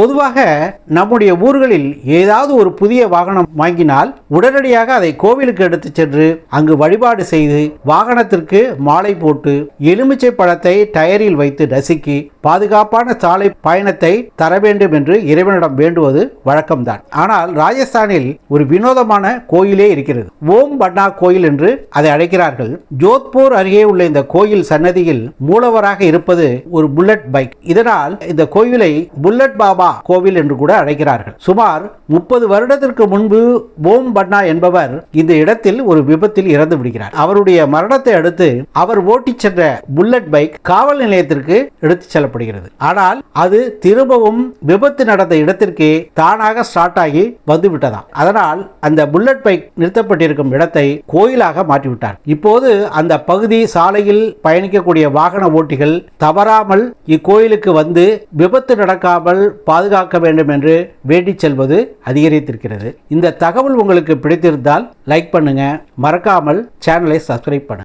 பொதுவாக நம்முடைய ஊர்களில் ஏதாவது ஒரு புதிய வாகனம் வாங்கினால் உடனடியாக அதை கோவிலுக்கு எடுத்து சென்று அங்கு வழிபாடு செய்து வாகனத்திற்கு மாலை போட்டு எலுமிச்சை பழத்தை டயரில் வைத்து நசுக்கி பாதுகாப்பான சாலை பயணத்தை தர வேண்டும் என்று இறைவனிடம் வேண்டுவது வழக்கம்தான். ஆனால் ராஜஸ்தானில் ஒரு வினோதமான கோயிலே இருக்கிறது. ஓம் பட்னா கோயில் என்று அதை அழைக்கிறார்கள். ஜோத்பூர் அருகே உள்ள இந்த கோயில் சன்னதியில் மூலவராக இருப்பது ஒரு புல்லட் பைக். இதனால் இந்த கோயிலை புல்லட் பாபா கோவில் என்று கூட அழைக்கிறார்கள். சுமார் முப்பது வருடத்திற்கு முன்பு ஓம் பட்னா என்பவர் இந்த இடத்தில் ஒரு விபத்தில் இறந்து விடுகிறார். அவருடைய மரணத்தை அடுத்து அவர் ஓட்டிச் சென்ற புல்லட் பைக் காவல் நிலையத்திற்கு எடுத்துச் செல்லப்படுகிறது. ஆனால் அது திரும்பவும் விபத்து நடந்த இடத்திற்கு தானாக ஸ்டார்ட் ஆகி வந்துவிட்டதாம். அதனால் அந்த புல்லட் பைக் நிறுத்தப்பட்டிருக்கும் இடத்தை கோயிலாக மாற்றிவிட்டார். இப்போது அந்த பகுதி சாலையில் பயணிக்கக்கூடிய வாகன ஓட்டிகள் தவறாமல் இக்கோயிலுக்கு வந்து விபத்து நடக்காமல் பாதுகாக்க வேண்டும் என்று வேண்டிச் செல்வது அதிகரித்திருக்கிறது. இந்த தகவல் உங்களுக்கு பிடித்திருந்தால் லைக் பண்ணுங்க. மறக்காமல் சேனலை சப்ஸ்கிரைப் பண்ணுங்கள்